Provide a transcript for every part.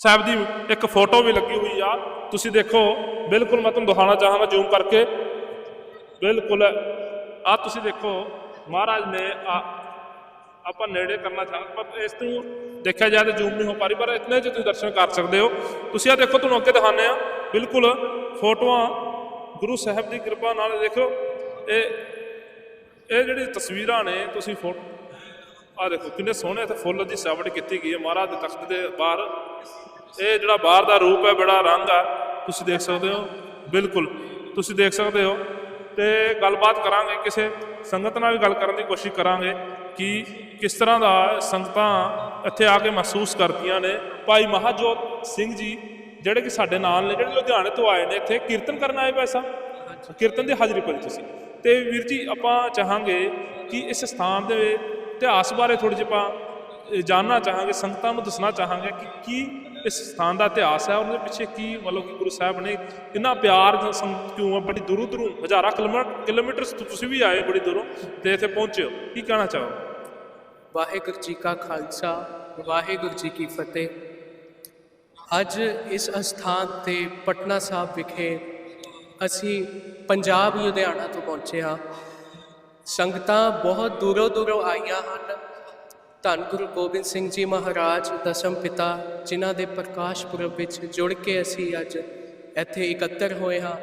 ਸਾਹਿਬ ਦੀ ਇੱਕ ਫੋਟੋ ਵੀ ਲੱਗੀ ਹੋਈ ਆ। ਤੁਸੀਂ ਦੇਖੋ, ਬਿਲਕੁਲ ਮੈਂ ਤੁਹਾਨੂੰ ਦਿਖਾਉਣਾ ਚਾਹਾਂਗਾ ਜ਼ੂਮ ਕਰਕੇ। ਬਿਲਕੁਲ। ਆ ਤੁਸੀਂ ਦੇਖੋ, ਮਹਾਰਾਜ ਨੇ ਆ ਆਪਾਂ ਨੇੜੇ ਕਰਨਾ ਚਾਹਾਂਗੇ, ਪਰ ਇਸ ਤੋਂ ਦੇਖਿਆ ਜਾਏ ਤਾਂ ਜ਼ੂਮ ਨਹੀਂ ਹੋ ਪਾ ਰਹੀ, ਪਰ ਇਤਨੇ ਜੇ ਤੁਸੀਂ ਦਰਸ਼ਨ ਕਰ ਸਕਦੇ ਹੋ। ਤੁਸੀਂ ਆ ਦੇਖੋ, ਤੁਹਾਨੂੰ ਅੱਗੇ ਦਿਖਾਉਂਦੇ ਆ ਬਿਲਕੁਲ, ਫੋਟੋਆਂ ਗੁਰੂ ਸਾਹਿਬ ਦੀ ਕਿਰਪਾ ਨਾਲ ਦੇਖੋ। ਇਹ ਇਹ ਜਿਹੜੀ ਤਸਵੀਰਾਂ ਨੇ, ਤੁਸੀਂ ਫੋਟੋ ਆ ਦੇਖੋ, ਕਿੰਨੇ ਸੋਹਣੇ ਇੱਥੇ ਫੁੱਲ ਦੀ ਸਜਾਵਟ ਕੀਤੀ ਗਈ ਹੈ। ਮਹਾਰਾਜ ਦੇ ਤਖਤ ਦੇ ਬਾਹਰ ਇਹ ਜਿਹੜਾ ਬਾਹਰ ਦਾ ਰੂਪ ਹੈ ਬੜਾ ਰੰਗ ਆ। ਤੁਸੀਂ ਦੇਖ ਸਕਦੇ ਹੋ ਬਿਲਕੁਲ। ਤੁਸੀਂ ਦੇਖ ਸਕਦੇ ਹੋ। ਤੇ ਗੱਲਬਾਤ ਕਰਾਂਗੇ ਕਿਸੇ ਸੰਗਤ ਨਾਲ ਵੀ ਗੱਲ ਕਰਨ ਦੀ ਕੋਸ਼ਿਸ਼ ਕਰਾਂਗੇ ਕਿ ਕਿਸ ਤਰ੍ਹਾਂ ਦਾ ਸੰਗਤਾਂ ਇੱਥੇ ਆ ਕੇ ਮਹਿਸੂਸ ਕਰਦੀਆਂ ਨੇ। ਭਾਈ ਮਹਾਜੋਤ ਸਿੰਘ ਜੀ ਜਿਹੜੇ ਕਿ ਸਾਡੇ ਨਾਲ ਨੇ ਜਿਹੜੇ ਲੁਧਿਆਣੇ ਤੋਂ ਆਏ ਨੇ ਇੱਥੇ ਕੀਰਤਨ ਕਰਨ ਆਏ ਪੈਸਾ ਕੀਰਤਨ ਦੀ ਹਾਜ਼ਰੀ ਭਰੀ ਤੁਸੀਂ। ਤੇ ਵੀਰ ਜੀ ਆਪਾਂ ਚਾਹਾਂਗੇ ਕਿ ਇਸ ਸਥਾਨ ਦੇ ਇਤਿਹਾਸ ਬਾਰੇ ਥੋੜੀ ਜਿਹੀ ਆਪਾਂ ਜਾਣਨਾ ਚਾਹਾਂਗੇ ਸੰਗਤਾਂ ਨੂੰ ਦੱਸਣਾ ਚਾਹਾਂਗੇ ਕਿ ਕੀ ਇਸ ਸਥਾਨ ਦਾ ਇਤਿਹਾਸ ਹੈ, ਉਹਦੇ ਪਿੱਛੇ ਕੀ ਮਤਲਬ ਕਿ ਗੁਰੂ ਸਾਹਿਬ ਨੇ ਇੰਨਾ ਪਿਆਰ ਕਿਉਂ ਆ, ਬੜੀ ਦੂਰੋਂ ਦੂਰੋਂ ਹਜ਼ਾਰਾਂ ਕਿਲੋਮੀਟਰ ਕਿਲੋਮੀਟਰ ਤੁਸੀਂ ਵੀ ਆਏ ਬੜੀ ਦੂਰੋਂ ਤੇ ਇੱਥੇ ਪਹੁੰਚੇ ਹੋ। ਕੀ ਕਹਿਣਾ ਚਾਹੋ ਵਾਹਿਗੁਰੂ ਜੀ ਕਾ ਖਾਲਸਾ, ਵਾਹਿਗੁਰੂ ਜੀ ਕੀ ਫਤਿਹ। ਅੱਜ ਇਸ ਅਸਥਾਨ ਤੇ ਪਟਨਾ ਸਾਹਿਬ ਵਿਖੇ ਅਸੀਂ ਪੰਜਾਬ, ਲੁਧਿਆਣਾ ਤੋਂ ਪਹੁੰਚੇ ਹਾਂ। ਸੰਗਤਾਂ ਬਹੁਤ ਦੂਰੋਂ ਦੂਰੋਂ ਆਈਆਂ ਹਨ। ਧੰਨ ਗੁਰੂ ਗੋਬਿੰਦ ਸਿੰਘ ਜੀ ਮਹਾਰਾਜ, ਦਸਮ ਪਿਤਾ, ਜਿਨ੍ਹਾਂ ਦੇ ਪ੍ਰਕਾਸ਼ ਪੁਰਬ ਵਿੱਚ ਜੁੜ ਕੇ ਅਸੀਂ ਅੱਜ ਇੱਥੇ ਇਕੱਤਰ ਹੋਏ ਹਾਂ।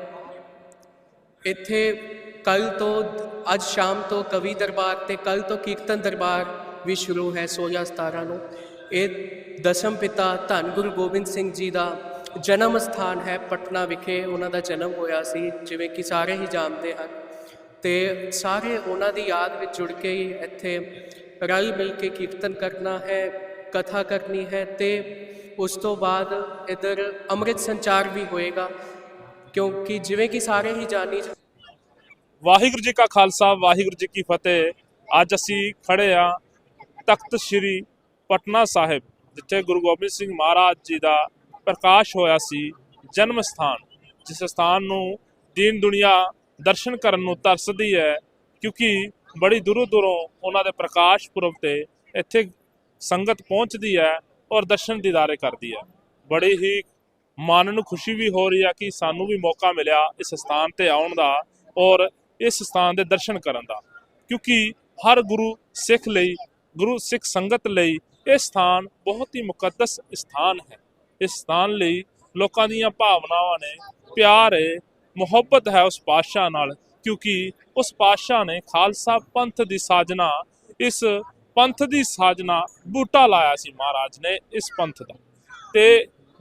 ਇੱਥੇ ਕੱਲ ਤੋਂ, ਅੱਜ ਸ਼ਾਮ ਤੋਂ ਕਵੀ ਦਰਬਾਰ ਤੇ ਕੱਲ ਤੋਂ ਕੀਰਤਨ ਦਰਬਾਰ ਵੀ ਸ਼ੁਰੂ ਹੈ 16 17 ਨੂੰ। ਇਹ ਦਸਮ ਪਿਤਾ ਧੰਨ ਗੁਰੂ ਗੋਬਿੰਦ ਸਿੰਘ ਜੀ ਦਾ ਜਨਮ ਸਥਾਨ ਹੈ ਪਟਨਾ ਵਿਖੇ। ਉਹਨਾਂ ਦਾ ਜਨਮ ਹੋਇਆ ਸੀ, ਜਿਵੇਂ ਕਿ ਸਾਰੇ ਹੀ ਜਾਣਦੇ ਹਨ। ਤੇ ਸਾਰੇ ਉਹਨਾਂ ਦੀ ਯਾਦ ਵਿੱਚ ਜੁੜ ਕੇ ਹੀ ਇੱਥੇ ਰਲ ਮਿਲ ਕੇ ਕੀਰਤਨ ਕਰਨਾ ਹੈ, ਕਥਾ ਕਰਨੀ ਹੈ, ਤੇ ਉਸ ਤੋਂ ਬਾਅਦ ਇਧਰ ਅੰਮ੍ਰਿਤ ਸੰਚਾਰ ਵੀ ਹੋਏਗਾ, ਕਿਉਂਕਿ ਜਿਵੇਂ ਕਿ ਸਾਰੇ ਹੀ ਜਾਣੀ ਵਾਹਿਗੁਰੂ ਜੀ ਕਾ ਖਾਲਸਾ, ਵਾਹਿਗੁਰੂ ਜੀ ਕੀ ਫਤਿਹ। ਅੱਜ ਅਸੀਂ ਖੜੇ ਆ ਤਖਤ ਸ੍ਰੀ ਪਟਨਾ ਸਾਹਿਬ, ਜਿੱਥੇ ਗੁਰੂ ਗੋਬਿੰਦ ਸਿੰਘ ਮਹਾਰਾਜ ਜੀ ਦਾ ਪ੍ਰਕਾਸ਼ ਹੋਇਆ ਸੀ ਜਨਮ ਸਥਾਨ, ਜਿਸ ਸਥਾਨ ਨੂੰ ਦੀਨ ਦੁਨੀਆ ਦਰਸ਼ਨ ਕਰਨ ਨੂੰ ਤਰਸਦੀ ਹੈ, ਕਿਉਂਕਿ ਬੜੀ ਦੂਰੋਂ ਦੂਰੋਂ ਉਹਨਾਂ ਦੇ ਪ੍ਰਕਾਸ਼ ਪੁਰਬ ਤੇ ਇੱਥੇ ਸੰਗਤ ਪਹੁੰਚਦੀ ਹੈ ਔਰ ਦਰਸ਼ਨ ਦੀਦਾਰੇ ਕਰਦੀ ਹੈ। ਬੜੀ ਹੀ ਮਨ ਨੂੰ ਖੁਸ਼ੀ ਵੀ ਹੋ ਰਹੀ ਹੈ ਕਿ ਸਾਨੂੰ ਵੀ ਮੌਕਾ ਮਿਲਿਆ ਇਸ ਸਥਾਨ ਤੇ ਆਉਣ ਦਾ ਔਰ ਇਸ ਸਥਾਨ ਦੇ ਦਰਸ਼ਨ ਕਰਨ ਦਾ। ਕਿਉਂਕਿ ਹਰ ਗੁਰੂ ਸਿੱਖ ਲਈ, ਗੁਰੂ ਸਿੱਖ ਸੰਗਤ ਲਈ ਇਹ ਸਥਾਨ ਬਹੁਤ ਹੀ ਮੁਕੱਦਸ ਸਥਾਨ ਹੈ। ਇਸ ਸਥਾਨ ਲਈ ਲੋਕਾਂ ਦੀਆਂ ਭਾਵਨਾਵਾਂ ਨੇ, ਪਿਆਰ ਹੈ, ਮੁਹੱਬਤ ਹੈ ਉਸ ਪਾਤਸ਼ਾਹ ਨਾਲ। ਕਿਉਂਕਿ ਉਸ ਪਾਤਸ਼ਾਹ ਨੇ ਖਾਲਸਾ ਪੰਥ ਦੀ ਸਾਜਨਾ, ਇਸ ਪੰਥ ਦੀ ਸਾਜਨਾ ਬੂਟਾ ਲਾਇਆ ਸੀ ਮਹਾਰਾਜ ਨੇ ਇਸ ਪੰਥ ਦਾ। ਤੇ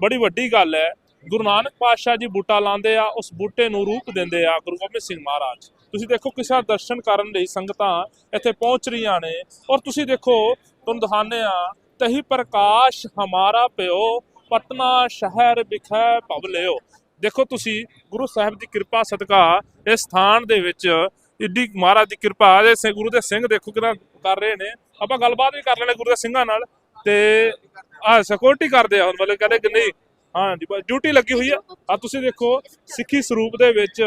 ਬੜੀ ਵੱਡੀ ਗੱਲ ਹੈ, ਗੁਰੂ ਨਾਨਕ ਪਾਤਸ਼ਾਹ ਜੀ ਬੂਟਾ ਲਾਉਂਦੇ ਆ, ਉਸ ਬੂਟੇ ਨੂੰ ਰੂਪ ਦਿੰਦੇ ਆ ਗੁਰੂ ਗੋਬਿੰਦ ਸਿੰਘ ਮਹਾਰਾਜ। ਤੁਸੀਂ ਦੇਖੋ ਕਿਸੇ ਦਰਸ਼ਨ ਕਰਨ ਲਈ ਸੰਗਤਾਂ ਇੱਥੇ ਪਹੁੰਚ ਰਹੀਆਂ ਨੇ, ਔਰ ਤੁਸੀਂ ਦੇਖੋ ਤੁਹਾਨੂੰ ਦਿਖਾਉਂਦੇ ਆ ਤਹੀ ਪ੍ਰਕਾਸ਼ ਹਮਾਰਾ ਪਿਓ, ਪਟਨਾ ਸ਼ਹਿਰ ਵਿਖੇ ਭਵ ਲਿਓ। ਦੇਖੋ ਤੁਸੀਂ ਗੁਰੂ ਸਾਹਿਬ ਦੀ ਕਿਰਪਾ ਸਦਕਾ ਇਸ ਸਥਾਨ ਦੇ ਵਿੱਚ ਇੱਡੀ ਮਹਾਰਾਜ ਦੀ ਕਿਰਪਾ ਦੇ ਸੇ ਗੁਰੂ ਦੇ ਸਿੰਘ ਦੇਖੋ ਕਿੰਨਾ ਕਰ ਰਹੇ ਨੇ। ਆਪਾਂ ਗੱਲਬਾਤ ਵੀ ਕਰ ਲੈਣੇ ਗੁਰੂ ਦੇ ਸਿੰਘਾਂ ਨਾਲ ਤੇ ਆ ਸਿਕਿਉਰਿਟੀ ਕਰਦੇ ਆ ਹੁਣ, ਮਤਲਬ ਕਹਿੰਦੇ ਕਿ ਨਹੀਂ। ਹਾਂ ਜੀ ਡਿਊਟੀ ਲੱਗੀ ਹੋਈ ਆ। ਆ ਤੁਸੀਂ ਦੇਖੋ ਸਿੱਖੀ ਸਰੂਪ ਦੇ ਵਿੱਚ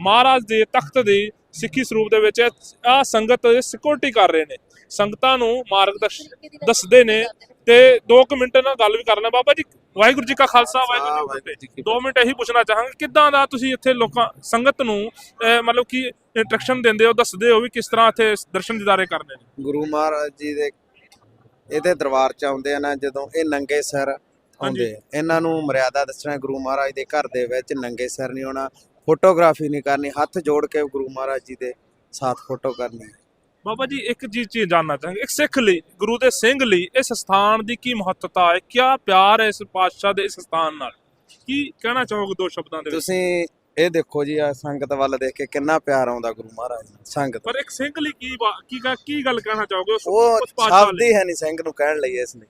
ਮਹਾਰਾਜ ਦੇ ਤਖਤ ਦੀ ਸਿੱਖੀ ਸਰੂਪ ਦੇ ਵਿੱਚ ਆ ਸੰਗਤ ਸਿਕਿਉਰਿਟੀ ਕਰ ਰਹੇ ਨੇ। ਸੰਗਤਾਂ ਨੂੰ ਮਾਰਗਦਰਸ਼ਨ ਦੱਸਦੇ ਨੇ ਤੇ 2 ਮਿੰਟ ਨਾਲ ਗੱਲ ਵੀ ਕਰ ਲੈਣਾ ਬਾਬਾ ਜੀ ਵਾਹਿਗੁਰੂ ਜੀ ਕਾ ਖਾਲਸਾ ਵਾਹਿਗੁਰੂ ਜੀ ਕੀ ਫਤਿਹ। 2 ਮਿੰਟ ਇਹੀ ਪੁੱਛਣਾ ਚਾਹਾਂਗੇ ਕਿੱਦਾਂ ਦਾ ਤੁਸੀਂ ਇੱਥੇ ਲੋਕਾਂ ਸੰਗਤ ਨੂੰ ਮਤਲਬ ਕਿ ਇੰਟਰੈਕਸ਼ਨ ਦਿੰਦੇ ਹੋ ਦੱਸਦੇ ਹੋ ਵੀ ਕਿਸ ਤਰ੍ਹਾਂ ਇੱਥੇ ਦਰਸ਼ਨ ਦਿਦਾਰੇ ਕਰਨੇ ਨੇ? ਗੁਰੂ ਮਹਾਰਾਜ ਜੀ ਦੇ ਇਹਦੇ ਦਰਬਾਰ ਚ ਆਉਂਦੇ ਆ ਨਾ ਜਦੋਂ ਇਹ ਨੰਗੇ ਸਿਰ ਆਉਂਦੇ। ਇਹਨਾਂ ਨੂੰ ਮਰਿਆਦਾ ਦੱਸਣਾ ਗੁਰੂ ਮਹਾਰਾਜ ਦੇ ਘਰ ਦੇ ਵਿੱਚ ਨੰਗੇ ਸਿਰ ਨਹੀਂ ਆਉਣਾ ਫੋਟੋਗ੍ਰਾਫੀ ਨਹੀਂ ਕਰਨੀ ਹੱਥ ਜੋੜ ਕੇ ਗੁਰੂ ਮਹਾਰਾਜ ਜੀ ਦੇ ਸਾਥ ਫੋਟੋ ਕਰਨੀ। ਬਾਬਾ ਜੀ ਇੱਕ ਜੀ ਚੀਜ਼ ਜਾਨਣਾ ਚਾਹਾਂਗੇ। ਇੱਕ ਸਿੱਖ ਲਈ ਗੁਰੂ ਦੇ ਸਿੰਘ ਲਈ ਇਸ ਸਥਾਨ ਦੀ ਕੀ ਮਹੱਤਤਾ ਹੈ? ਕੀ ਪਿਆਰ ਹੈ ਇਸ ਪਾਤਸ਼ਾਹ ਦੇ ਇਸ ਸਥਾਨ ਨਾਲ? ਕੀ ਕਹਿਣਾ ਚਾਹੋਗੇ ਦੋ ਸ਼ਬਦਾਂ ਦੇ ਵਿੱਚ? ਤੁਸੀਂ ਇਹ ਦੇਖੋ ਜੀ ਆ ਸੰਗਤ ਵੱਲ ਦੇਖ ਕੇ ਕਿੰਨਾ ਪਿਆਰ ਆਉਂਦਾ ਗੁਰੂ ਮਹਾਰਾਜ ਨੂੰ ਸੰਗਤ। ਪਰ ਇੱਕ ਸਿੰਘ ਲਈ ਕੀ ਬਾ- ਕੀ ਗਾ- ਕੀ ਗੱਲ ਕਹਿਣਾ ਚਾਹੋਗੇ? ਉਸ ਉਹ ਉਸ ਪਾਤਸ਼ਾਹ ਸ਼ਬਦ ਲਈ। ਹੀ ਹੈ ਨਹੀਂ ਸਿੰਘ ਨੂੰ ਕਹਿਣ ਲਈ ਇਸ ਲਈ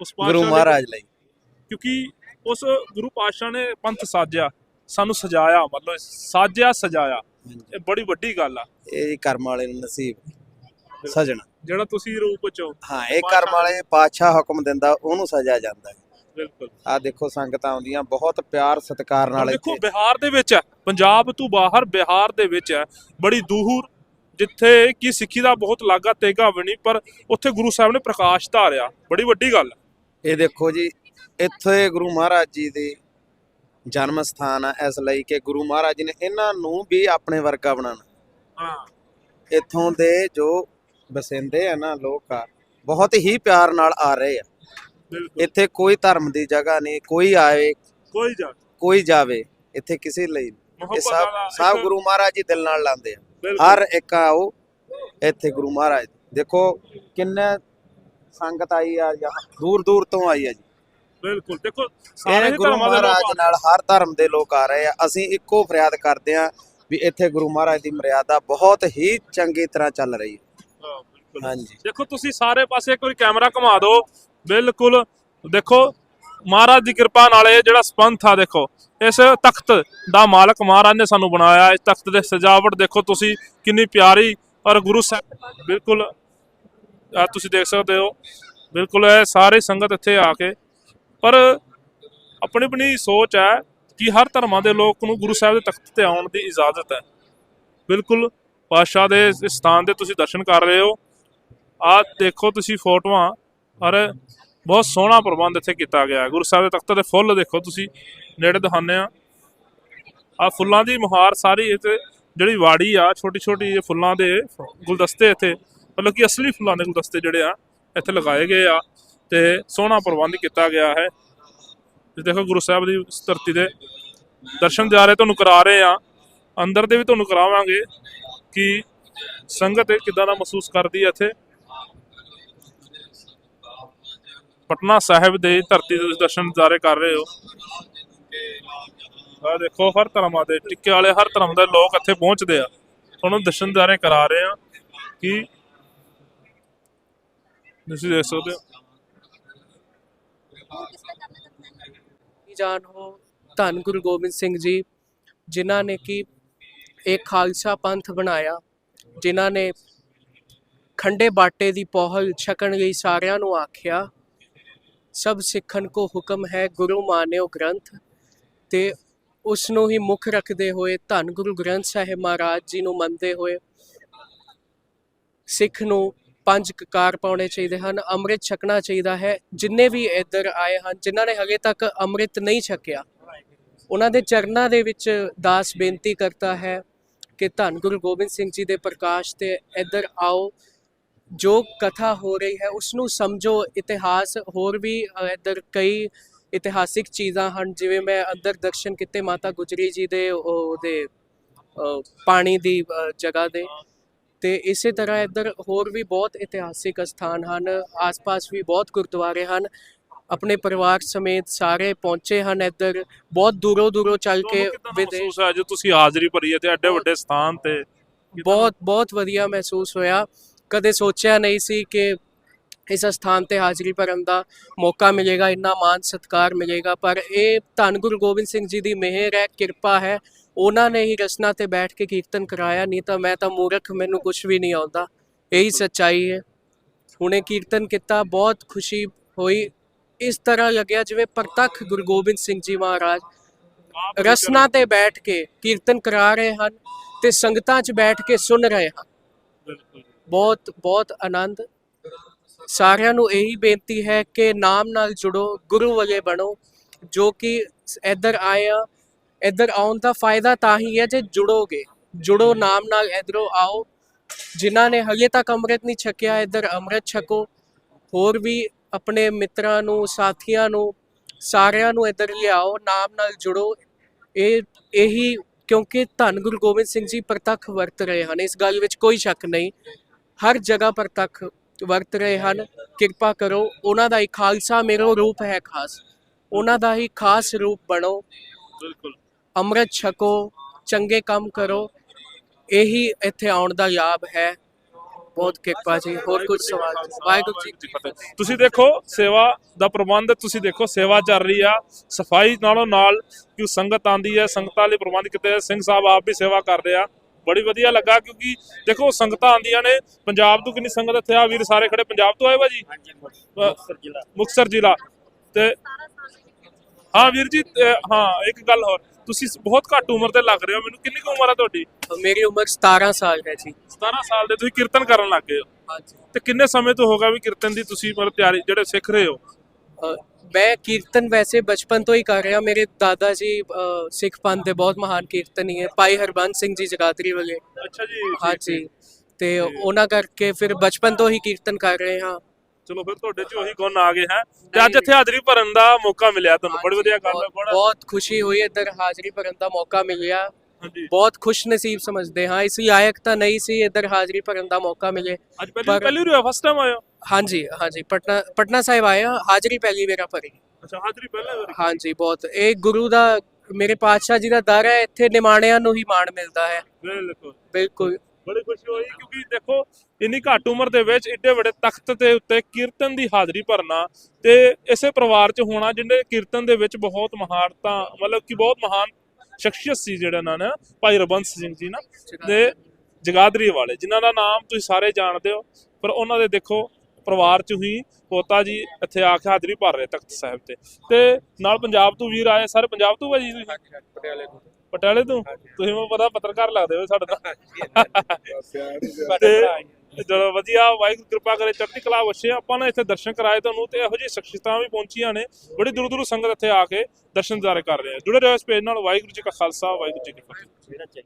ਉਸ ਗੁਰੂ ਪਾਤਸ਼ਾਹ ਲਈ- ਮਹਾਰਾਜ ਲਈ। ਕਿਉਂਕਿ ਉਸ ਗੁਰੂ ਪਾਤਸ਼ਾਹ ਨੇ ਪੰਥ ਸਾਜਿਆ ਸਾਨੂੰ ਸਜਾਇਆ ਮਤਲਬ ਸਾਜਿਆ ਸਜਾਇਆ। ਇਹ ਬੜੀ ਵੱਡੀ ਗੱਲ ਆ। ਇਹ ਜੀ ਕਰਮ ਵਾਲੇ ਨੂੰ ਨਸੀਬ। ਸਜਣਾ। ਜਿਹੜਾ ਤੁਸੀਂ ਰੂਪ ਚ ਹੋ। ਹਾਂ ਇਹ ਕਰਮ ਵਾਲੇ ਪਾਤਸ਼ਾਹ ਹੁਕਮ ਦਿੰਦਾ ਉਹਨੂੰ ਸਜਾ ਜਾਂਦਾ ਹੈ। ਬਿਲਕੁਲ। ਆ ਦੇਖੋ ਸੰਗਤਾਂ ਆਉਂਦੀਆਂ ਬਹੁਤ ਪਿਆਰ ਸਤਿਕਾਰ ਨਾਲ ਦੇਖੋ ਬਿਹਾਰ ਦੇ ਵਿੱਚ ਹੈ ਪੰਜਾਬ ਤੋਂ ਬਾਹਰ ਬਿਹਾਰ ਦੇ ਵਿੱਚ ਹੈ ਬੜੀ ਦੂਰ ਜਿੱਥੇ ਕੀ ਸਿੱਖੀ ਦਾ ਬਹੁਤ ਲਾਗਾ ਤੇਗਾ ਨਹੀਂ ਪਰ ਉੱਥੇ ਗੁਰੂ ਸਾਹਿਬ ਨੇ ਪ੍ਰਕਾਸ਼ ਧਾਰਿਆ। ਬੜੀ ਵੱਡੀ ਗੱਲ ਇਹ ਦੇਖੋ ਜੀ ਇੱਥੇ ਗੁਰੂ ਮਹਾਰਾਜ ਜੀ ਦੀ ਜਨਮ ਸਥਾਨ ਆ ਇਸ ਲਈ ਕਿ ਗੁਰੂ ਮਹਾਰਾਜ ਜੀ ਨੇ ਇਹਨਾਂ ਨੂੰ ਵੀ ਆਪਣੇ ਵਰਗਾ ਬਣਾਉਣਾ। ਹਾਂ। ਇੱਥੋਂ ਦੇ ਜੋ ਬਸਿੰਦੇ ਆ ਨਾ ਲੋਕ ਆ ਬਹੁਤ ਹੀ ਪਿਆਰ ਨਾਲ ਆ ਰਹੇ ਆ। ਬਿਲਕੁਲ। ਇੱਥੇ ਕੋਈ ਧਰਮ ਦੀ ਜਗ੍ਹਾ ਨਹੀਂ ਕੋਈ ਆਵੇ ਕੋਈ ਜਾ ਕੋਈ ਜਾਵੇ ਇੱਥੇ ਕਿਸੇ ਲਈ ਨਹੀਂ। ਇਹ ਮੁਹੱਬਤ ਸਭ ਵਾਲਾ ਸਭ ਇੱਕ- ਗੁਰੂ ਮਹਾਰਾਜ ਜੀ ਦਿਲ ਨਾਲ ਲਾਉਂਦੇ ਆ। ਬਿਲਕੁਲ। ਹਰ ਇੱਕ ਆਓ ਇੱਥੇ ਗੁਰੂ ਮਹਾਰਾਜ। ਦੇਖੋ ਕਿੰਨੇ ਸੰਗਤ ਆਈ ਆ ਜਾਂ ਦੂਰ ਦੂਰ ਤੋਂ ਆਈ ਆ ਜੀ। ਬਿਲਕੁਲ। ਦੇਖੋ ਸਾਰੇ ਇਹ ਗੁਰੂ ਧਰਮਾਂ ਦੇ ਮਹਾਰਾਜ ਲੋਕ ਨਾਲ ਹਰ ਧਰਮ ਦੇ ਲੋਕ ਆ ਰਹੇ ਆ। ਅਸੀਂ ਇੱਕੋ ਫਰਿਆਦ ਕਰਦੇ ਆ ਵੀ ਇੱਥੇ ਗੁਰੂ ਮਹਾਰਾਜ ਦੀ ਮਰਿਆਦਾ ਬਹੁਤ ਹੀ ਚੰਗੀ ਤਰ੍ਹਾਂ ਚੱਲ ਰਹੀ ਹੈ। ਹਾਂਜੀ। ਦੇਖੋ, ਤੁਸੀਂ ਸਾਰੇ ਪਾਸੇ ਇੱਕ ਵਾਰੀ ਕੈਮਰਾ ਘੁਮਾ ਦਿਓ। ਬਿਲਕੁਲ, ਦੇਖੋ, ਮਹਾਰਾਜ ਦੀ ਕਿਰਪਾ ਨਾਲ ਇਹ ਜਿਹੜਾ ਸਪੰਥ ਆ, ਦੇਖੋ, ਇਸ ਤਖਤ ਦਾ ਮਾਲਕ ਮਹਾਰਾਜ ਨੇ ਸਾਨੂੰ ਬਣਾਇਆ ਇਸ ਤਖਤ ਦੇ ਸਜਾਵਟ ਦੇਖੋ ਤੁਸੀਂ, ਕਿੰਨੀ ਪਿਆਰੀ ਔਰ ਗੁਰੂ ਸਾਹਿਬ ਬਿਲਕੁਲ, ਆ, ਤੁਸੀਂ ਦੇਖ ਸਕਦੇ ਹੋ। ਬਿਲਕੁਲ ਇਹ ਸਾਰੇ ਸੰਗਤ ਇੱਥੇ ਆ ਕੇ, ਪਰ ਆਪਣੀ ਆਪਣੀ ਸੋਚ ਹੈ ਕਿ ਹਰ ਧਰਮਾਂ ਦੇ ਲੋਕ ਨੂੰ ਗੁਰੂ ਸਾਹਿਬ ਦੇ ਤਖਤ ਤੇ ਆਉਣ ਦੀ ਇਜਾਜ਼ਤ ਹੈ। ਬਿਲਕੁਲ ਪਾਤਸ਼ਾਹ ਦੇ ਇਸ ਸਥਾਨ ਦੇ ਤੁਸੀਂ ਦਰਸ਼ਨ ਕਰ ਰਹੇ ਹੋ। ਆ ਦੇਖੋ ਤੁਸੀਂ ਫੋਟੋਆਂ, ਔਰ ਬਹੁਤ ਸੋਹਣਾ ਪ੍ਰਬੰਧ ਇੱਥੇ ਕੀਤਾ ਗਿਆ ਹੈ। ਗੁਰੂ ਸਾਹਿਬ ਦੇ ਤਖਤ ਦੇ ਫੁੱਲ ਦੇਖੋ ਤੁਸੀਂ, ਨੇੜੇ ਦਿਖਾਉਂਦੇ ਆ ਆ ਫੁੱਲਾਂ ਦੀ ਮੁਹਾਰ ਸਾਰੀ ਇੱਥੇ ਜਿਹੜੀ ਵਾੜੀ ਆ ਛੋਟੀ ਛੋਟੀ ਇਹ ਫੁੱਲਾਂ ਦੇ ਗੁਲਦਸਤੇ ਇੱਥੇ, ਮਤਲਬ ਕਿ ਅਸਲੀ ਫੁੱਲਾਂ ਦੇ ਗੁਲਦਸਤੇ ਜਿਹੜੇ ਆ, ਇੱਥੇ ਲਗਾਏ ਗਏ ਆ ਤੇ ਸੋਹਣਾ ਪ੍ਰਬੰਧ ਕੀਤਾ ਗਿਆ ਹੈ। ਤੁਸੀਂ ਦੇਖੋ ਗੁਰੂ ਸਾਹਿਬ ਦੀ ਧਰਤੀ ਦੇ ਦਰਸ਼ਨ ਜਾ ਰਹੇ ਤੁਹਾਨੂੰ ਕਰਾ ਰਹੇ ਆ। ਅੰਦਰ ਦੇ ਵੀ ਤੁਹਾਨੂੰ ਕਰਾਵਾਂਗੇ। ਕਿ ਸੰਗਤ ਕਿਦਾਂ ਦਾ ਮਹਿਸੂਸ ਕਰਦੀ ਹੈ ਇੱਥੇ? ਪਟਨਾ ਸਾਹਿਬ ਦੇ ਧਰਤੀ ਦੇ ਦਰਸ਼ਨ ਦਿਦਾਰੇ ਕਰ ਰਹੇ ਹੋ। ਆ ਦੇਖੋ, ਹਰ ਧਰਮਾਂ ਦੇ ਟਿੱਕੇ ਵਾਲੇ, ਹਰ ਧਰਮ ਦੇ ਲੋਕ ਇੱਥੇ ਪਹੁੰਚਦੇ ਆ। ਤੁਹਾਨੂੰ ਦਰਸ਼ਨ ਦਿਦਾਰੇ ਕਰਾ ਰਹੇ ਆ ਕਿ ਤੁਸੀਂ ਦੇਖ ਸਕਦੇ ਹੋ। ਜਾਨ ਹੋ ਧੰਨ ਗੁਰੂ ਗੋਬਿੰਦ ਸਿੰਘ ਜੀ, ਜਿਨ੍ਹਾਂ ਨੇ ਕਿ ਇੱਕ ਖਾਲਸਾ ਪੰਥ ਬਣਾਇਆ, ਜਿਨ੍ਹਾਂ ਨੇ ਖੰਡੇ ਬਾਟੇ ਦੀ ਪੋਹਲ ਛਕਣ ਲਈ ਸਾਰਿਆਂ ਨੂੰ ਆਖਿਆ, ਸਭ ਸਿੱਖਣ ਕੋ ਹੁਕਮ ਹੈ ਗੁਰੂ ਮਾਨਿਓ ਗ੍ਰੰਥ, ਤੇ ਉਸ ਨੂੰ ਹੀ ਮੁੱਖ ਰੱਖਦੇ ਹੋਏ ਧੰਨ ਗੁਰੂ ਗ੍ਰੰਥ ਸਾਹਿਬ ਮਹਾਰਾਜ ਜੀ ਨੂੰ ਮੰਨਦੇ ਹੋਏ ਸਿੱਖ ਨੂੰ ਪੰਜ ਕਕਾਰ ਪਾਉਣੇ ਚਾਹੀਦੇ ਹਨ, ਅੰਮ੍ਰਿਤ ਛਕਣਾ ਚਾਹੀਦਾ ਹੈ, ਜਿੰਨੇ ਵੀ ਇੱਧਰ ਆਏ ਹਨ, ਜਿਨ੍ਹਾਂ ਨੇ ਹਲੇ ਤੱਕ ਅੰਮ੍ਰਿਤ ਨਹੀਂ ਛਕਿਆ, ਉਹਨਾਂ ਦੇ ਚਰਨਾਂ ਦੇ ਵਿੱਚ ਦਾਸ ਬੇਨਤੀ ਕਰਤਾ ਹੈ ਕਿ ਧੰਨ ਗੁਰੂ ਗੋਬਿੰਦ ਸਿੰਘ ਜੀ ਦੇ ਪ੍ਰਕਾਸ਼ ਤੇ ਇੱਧਰ ਆਓ। ਜੋ ਕਥਾ ਹੋ ਰਹੀ ਹੈ ਉਸ ਨੂੰ ਸਮਝੋ। ਇਤਿਹਾਸ ਹੋਰ ਵੀ ਇੱਧਰ ਕਈ ਇਤਿਹਾਸਿਕ ਚੀਜ਼ਾਂ ਹਨ, ਜਿਵੇਂ ਮੈਂ ਅੰਦਰ ਦਰਸ਼ਨ ਕੀਤੇ ਮਾਤਾ ਗੁਜਰੀ ਜੀ ਦੇ, ਉਹਦੇ ਪਾਣੀ ਦੀ ਜਗ੍ਹਾ ਦੇ। ਤੇ ਇਸੇ ਤਰ੍ਹਾਂ ਇੱਧਰ ਹੋਰ ਵੀ ਬਹੁਤ ਇਤਿਹਾਸਿਕ ਸਥਾਨ ਹਨ, ਆਸ-ਪਾਸ ਵੀ ਬਹੁਤ ਗੁਰਦੁਆਰੇ ਹਨ। ਆਪਣੇ ਪਰਿਵਾਰ ਸਮੇਤ ਸਾਰੇ ਪਹੁੰਚੇ ਹਨ ਇੱਧਰ। ਬਹੁਤ ਦੂਰੋਂ ਦੂਰੋਂ ਚੱਲ ਕੇ ਵਿਦੇਸ਼ ਮਹਿਸੂਸ ਹੈ ਜੋ ਤੁਸੀਂ ਹਾਜ਼ਰੀ ਭਰੀ ਹੈ ਤੇ ਐਡੇ ਵੱਡੇ ਸਥਾਨ ਤੇ? ਬਹੁਤ ਬਹੁਤ ਵਧੀਆ ਮਹਿਸੂਸ ਹੋਇਆ। ਕਦੇ ਸੋਚਿਆ ਨਹੀਂ ਸੀ ਕਿ ਇਸ ਸਥਾਨ ਤੇ ਹਾਜ਼ਰੀ ਭਰਨ ਦਾ ਮੌਕਾ ਮਿਲੇਗਾ ਇੰਨਾ ਮਾਨ ਸਤਿਕਾਰ ਮਿਲੇਗਾ ਪਰ ਇਹ ਧੰਨ ਗੁਰੂ ਗੋਬਿੰਦ ਸਿੰਘ ਜੀ ਦੀ ਮਿਹਰ ਹੈ ਕਿਰਪਾ ਹੈ। ਉਹਨਾਂ ਨੇ ਹੀ ਰਸਨਾ ਤੇ ਬੈਠ ਕੇ ਕੀਰਤਨ ਕਰਾਇਆ ਨਹੀਂ ਤਾਂ ਮੈਂ ਤਾਂ ਮੂਰਖ ਮੈਨੂੰ ਕੁਝ ਵੀ ਨਹੀਂ ਆਉਂਦਾ। ਇਹੀ ਸੱਚਾਈ ਹੈ। ਹੁਣੇ ਕੀਰਤਨ ਕੀਤਾ ਬਹੁਤ ਖੁਸ਼ੀ ਹੋਈ। ਇਸ ਤਰ੍ਹਾਂ ਲੱਗਿਆ ਜਿਵੇਂ ਪ੍ਰਤੱਖ ਗੁਰੂ ਗੋਬਿੰਦ ਸਿੰਘ ਜੀ ਮਹਾਰਾਜ ਰਸਨਾ ਤੇ ਬੈਠ ਕੇ ਕੀਰਤਨ ਕਰਾ ਰਹੇ ਹਨ ਤੇ ਸੰਗਤਾਂ 'ਚ ਬੈਠ ਕੇ ਸੁਣ ਰਹੇ ਹਨ। ਬਹੁਤ ਬਹੁਤ ਆਨੰਦ। ਸਾਰਿਆਂ ਨੂੰ ਇਹੀ ਬੇਨਤੀ ਹੈ ਕਿ ਨਾਮ ਨਾਲ ਜੁੜੋ ਗੁਰੂ ਵਾਲੇ ਬਣੋ ਜੋ ਕਿ ਇੱਧਰ ਆਏ ਆ ਇੱਧਰ ਆਉਣ ਦਾ ਫਾਇਦਾ ਤਾਂ ਹੀ ਹੈ ਜੇ ਜੁੜੋਗੇ। ਜੁੜੋ ਨਾਮ ਨਾਲ ਇੱਧਰੋਂ ਆਓ। ਜਿਨ੍ਹਾਂ ਨੇ ਹਲੇ ਤੱਕ ਅੰਮ੍ਰਿਤ ਨਹੀਂ ਛਕਿਆ ਇੱਧਰ ਅੰਮ੍ਰਿਤ ਛਕੋ। ਹੋਰ ਵੀ ਆਪਣੇ ਮਿੱਤਰਾਂ ਨੂੰ ਸਾਥੀਆਂ ਨੂੰ ਸਾਰਿਆਂ ਨੂੰ ਇੱਧਰ ਲਿਆਓ ਨਾਮ ਨਾਲ ਜੁੜੋ। ਇਹ ਇਹੀ ਕਿਉਂਕਿ ਧੰਨ ਗੁਰੂ ਗੋਬਿੰਦ ਸਿੰਘ ਜੀ ਪ੍ਰਤੱਖ ਵਰਤ ਰਹੇ ਹਨ। ਇਸ ਗੱਲ ਵਿੱਚ ਕੋਈ ਸ਼ੱਕ ਨਹੀਂ। ਹਰ ਜਗ੍ਹਾ ਪ੍ਰਤੱਖ ਵਰਤ ਰਹੇ ਹਨ। ਕਿਰਪਾ ਕਰੋ ਉਹਨਾਂ ਦਾ ਇੱਕ ਖਾਲਸਾ ਮੇਰੋ ਰੂਪ ਹੈ ਖਾਸ। ਉਹਨਾਂ ਦਾ ਹੀ ਖਾਸ ਰੂਪ ਬਣੋ। ਬਿਲਕੁਲ। ਅੰਮ੍ਰਿਤ ਛਕੋ ਚੰਗੇ ਕੰਮ ਕਰੋ। ਇਹੀ ਇੱਥੇ ਆਉਣ ਦਾ ਲਾਭ ਹੈ। ਬਹੁਤ ਕਿਰਪਾ ਜੀ ਹੋਰ ਕੁਝ ਸਵਾਲ ਵਾਹਿਗੁਰੂ ਜੀ ਕੀ ਫਤਿਹ। ਤੁਸੀਂ ਦੇਖੋ ਸੇਵਾ ਦਾ ਪ੍ਰਬੰਧ ਤੁਸੀਂ ਦੇਖੋ ਸੇਵਾ ਚੱਲ ਰਹੀ ਆ। ਸਫ਼ਾਈ ਨਾਲੋਂ ਨਾਲ ਕਿ ਸੰਗਤ ਆਂਦੀ ਹੈ ਸੰਗਤਾਂ ਲਈ ਪ੍ਰਬੰਧ ਕੀਤੇ। ਸਿੰਘ ਸਾਹਿਬ ਆਪ ਵੀ ਸੇਵਾ ਕਰਦੇ ਆ। ਬੜੀ ਵਧੀਆ ਲੱਗਾ ਕਿਉਂਕਿ ਦੇਖੋ ਸੰਗਤਾਂ ਆਂਦੀਆਂ ਨੇ। ਪੰਜਾਬ ਤੋਂ ਕਿੰਨੀ ਸੰਗਤ ਇੱਥੇ ਆ? ਵੀਰ ਸਾਰੇ ਖੜੇ ਪੰਜਾਬ ਤੋਂ ਆਏ ਭਾਜੀ ਮੁਕਤਸਰ ਜ਼ਿਲ੍ਹਾ। ਤੇ ਹਾਂ ਵੀਰ ਜੀ ਹਾਂ ਇੱਕ ਗੱਲ ਹੋਰ। ਤੁਸੀਂ ਬਹੁਤ ਘੱਟ ਉਮਰ ਦੇ ਲੱਗ ਰਹੇ ਹੋ ਮੈਨੂੰ ਕਿੰਨੀ ਕੁ ਉਮਰ ਆ ਤੁਹਾਡੀ? ਮੇਰੀ ਉਮਰ 17 ਸਾਲ ਹੈ ਜੀ। 17 ਸਾਲ ਦੇ ਤੁਸੀਂ ਕੀਰਤਨ ਕਰਨ ਲੱਗ ਗਏ ਹੋ। ਹਾਂਜੀ। ਤੇ ਕਿੰਨੇ ਸਮੇਂ ਤੋਂ ਹੋਗਾ ਵੀ ਕੀਰਤਨ ਦੀ ਤੁਸੀਂ ਮਤਲਬ ਤਿਆਰੀ ਜਿਹੜੇ ਸਿੱਖ ਰਹੇ ਹੋ? ਅ, ਮੈਂ ਕੀਰਤਨ ਵੈਸੇ ਬਚਪਨ ਤੋਂ ਹੀ ਕਰ ਰਿਹਾ। ਮੇਰੇ ਦਾਦਾ ਜੀ ਅ, ਸਿੱਖ ਪੰਥ ਦੇ ਬਹੁਤ ਮਹਾਨ ਕੀਰਤਨੀ ਹੈ। ਭਾਈ ਹਰਬੰਸ ਸਿੰਘ ਜੀ ਜਗਾਦਰੀ ਵਾਲੇ। ਅੱਛਾ ਜੀ ਹਾਂਜੀ। ਤੇ ਉਹਨਾਂ ਕਰਕੇ ਫਿਰ ਬਚਪਨ ਤੋਂ ਹੀ ਕੀਰਤਨ ਕਰ ਰਹੇ ਹਾਂ। ਚਲੋ ਫਿਰ ਤੁਹਾਡੇ ਚ ਉਹੀ ਗੁਣ ਆ ਗਏ ਹੈ? ਤੇ ਅੱਜ ਇੱਥੇ ਹਾਜ਼ਰੀ ਭਰਨ ਦਾ ਮੌਕਾ ਮਿਲਿਆ ਤੁਹਾਨੂੰ। ਬੜੀ ਵਧੀਆ ਗੱਲ ਹੈ ਬਹੁਤ- ਬੜਾ। ਬਹੁਤ ਖੁਸ਼ੀ ਹੋਈ ਇੱਧਰ ਹਾਜ਼ਰੀ ਭਰਨ ਦਾ ਮੌਕਾ ਮਿਲਿਆ। ਹਾਂਜੀ। ਬਹੁਤ ਖੁਸ਼ ਨਸੀਬ ਸਮਝਦੇ ਹਾਂ ਇਸ ਲਾਇਕ ਤਾਂ ਨਹੀਂ ਸੀ ਇੱਧਰ ਹਾਜ਼ਰੀ ਭਰਨ ਦਾ ਮੌਕਾ ਮਿਲੇ। ਅੱਜ ਪਹਿਲੀ ਪਹਿਲੀ ਵਾਰ ਫਸਟ ਟਾਈਮ ਆਇਆ? ਹਾਂਜੀ ਹਾਂਜੀ ਪਟਨਾ ਪਟਨਾ ਸਾਹਿਬ ਆਇਆ ਹਾਜ਼ਰੀ ਪਹਿਲੀ ਮੇਰਾ ਭਰੀ। ਅੱਛਾ ਹਾਜ਼ਰੀ ਪਹਿਲਾਂ ਵਾਰੀ। ਹਾਂਜੀ ਬਹੁਤ। ਇਹ ਗੁਰੂ ਦਾ ਮੇਰੇ ਪਾਤਸ਼ਾਹ ਜੀ ਦਾ ਦਰ ਹੈ ਇੱਥੇ ਨਿਮਾਣਿਆਂ ਨੂੰ ਹੀ ਮਾਣ ਮਿਲਦਾ ਹੈ। ਬਿਲਕੁਲ। ਬਿਲਕੁਲ। ਬੜੀ ਖੁਸ਼ੀ ਹੋਈ ਕਿਉਂਕਿ ਦੇਖੋ, ਇੰਨੀ ਘੱਟ ਉਮਰ ਦੇ ਵਿੱਚ ਏਡੇ ਵੱਡੇ ਤਖਤ ਦੇ ਉੱਤੇ ਕੀਰਤਨ ਦੀ ਹਾਜ਼ਰੀ ਭਰਨਾ ਤੇ ਇਸੇ ਪਰਿਵਾਰ 'ਚ ਹੋਣਾ ਜਿਹਨੇ ਕੀਰਤਨ ਦੇ ਵਿੱਚ ਬਹੁਤ ਮਹਾਰਤਾਂ ਮਤਲਬ ਕਿ ਬਹੁਤ ਮਹਾਨ ਸ਼ਖਸੀਅਤ ਸੀ ਜਿਹੜਾ ਨਾ ਨਾ, ਭਾਈ ਰਬੰਸ ਸਿੰਘ ਜੀ ਨਾ, ਤੇ ਜਗਾਦਰੀ ਵਾਲੇ ਜਿਨ੍ਹਾਂ ਦਾ ਨਾਮ ਤੁਸੀਂ ਸਾਰੇ ਜਾਣਦੇ ਹੋ, ਪਰ ਉਹਨਾਂ ਦੇ ਦੇਖੋ ਪਰਿਵਾਰ 'ਚ ਹੀ ਪੋਤਾ ਜੀ ਇੱਥੇ ਆ ਕੇ ਹਾਜ਼ਰੀ ਭਰ ਰਹੇ ਤਖਤ ਸਾਹਿਬ ਤੇ। ਤੇ ਨਾਲ ਪੰਜਾਬ ਤੋਂ ਵੀਰ ਆਏ, ਸਾਰੇ ਪੰਜਾਬ ਤੋਂ ਭਾਜੀ ਤੁਸੀਂ? ਪਟਿਆਲੇ ਤੋਂ। ਪਟਿਆਲੇ ਤੋਂ? ਤੁਸੀਂ ਮੈਨੂੰ ਪਤਾ ਪੱਤਰਕਾਰ ਲੱਗਦੇ ਹੋ ਸਾਡੇ ਨਾਲ। ਤੇ ਚਲੋ ਵਧੀਆ ਵਾਹਿਗੁਰੂ ਕਿਰਪਾ ਕਰੇ ਚੜ੍ਹਦੀ ਕਲਾ ਵਸੇ ਆਪਾਂ ਨੇ ਇੱਥੇ ਦਰਸ਼ਨ ਕਰਾਏ ਤੁਹਾਨੂੰ ਤੇ ਇਹੋ ਜਿਹੀ ਸ਼ਖਸੀਅਤਾਂ ਵੀ ਪਹੁੰਚੀਆਂ ਨੇ। ਬੜੀ ਦੂਰ ਦੂਰ ਸੰਗਤ ਇੱਥੇ ਆ ਕੇ ਦਰਸ਼ਨ ਦਿਦਾਰੇ ਕਰ ਰਹੇ ਆ। ਜੁੜੇ ਰਹੋ ਇਸ ਪੇਜ ਨਾਲ। ਵਾਹਿਗੁਰੂ ਜੀ ਕਾ ਖਾਲਸਾ ਵਾਹਿਗੁਰੂ ਜੀ ਕੀ ਫਤਿਹ।